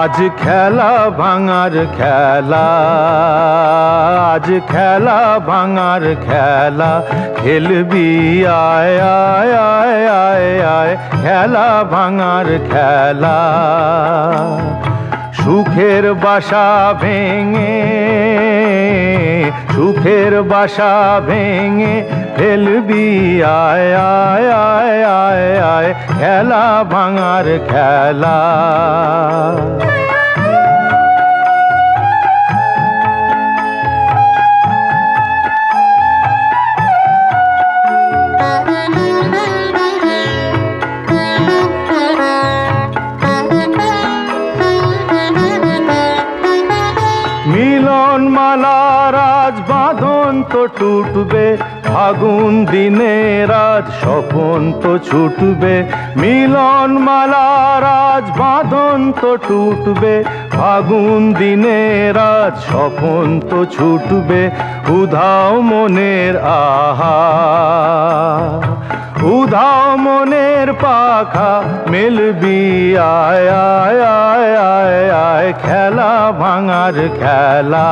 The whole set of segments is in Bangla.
আজ খেলা ভাঙার খেলা, আজ খেলা ভাঙার খেলা, খেলবি, আয় আয় আয় আয় আয়, খেলা ভাঙার খেলা। সুখের বাসা ভেঙে, সুখের বাসা ভেঙে ফেলবি আয় আয় আয় আয় খেলা ভাঙার খেলা। মিলন মালার আজ বাঁধন তো টুটবে, ফাগুন দিনের রাজ স্বপন তো ছুটবে। মিলন মালার আজ বাঁধন তো টুটবে, ফাগুন দিনের রাজ স্বপন তো ছুটবে। উধাও মনের আহা, উধাও মনের পাখা, মেলবি আয় আয় আয় আয় আয়, খেলা ভাঙার খেলা।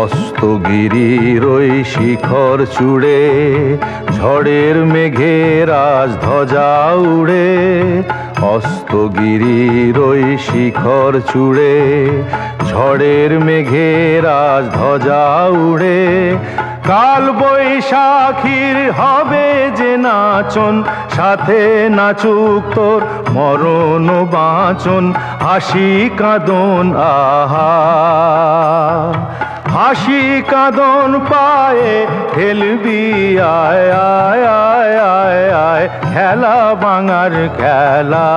অস্তগিরির ওই শিখর চূড়ে ঝড়ের মেঘে রাজ ধ্বজা উড়ে। অস্তগিরির ওই শিখর চূড়ে, ঝড়ের মেঘে রাজ ধ্বজা উড়ে। কাল বৈশাখীর হবে যে নাচন, সাথে নাচুক তোর মরণ বাঁচন, হাসি কাঁদন, আহা। হাসি কাঁদন পায়ে আয় আয় আয় আয়। খেলা বাঙার খেলা।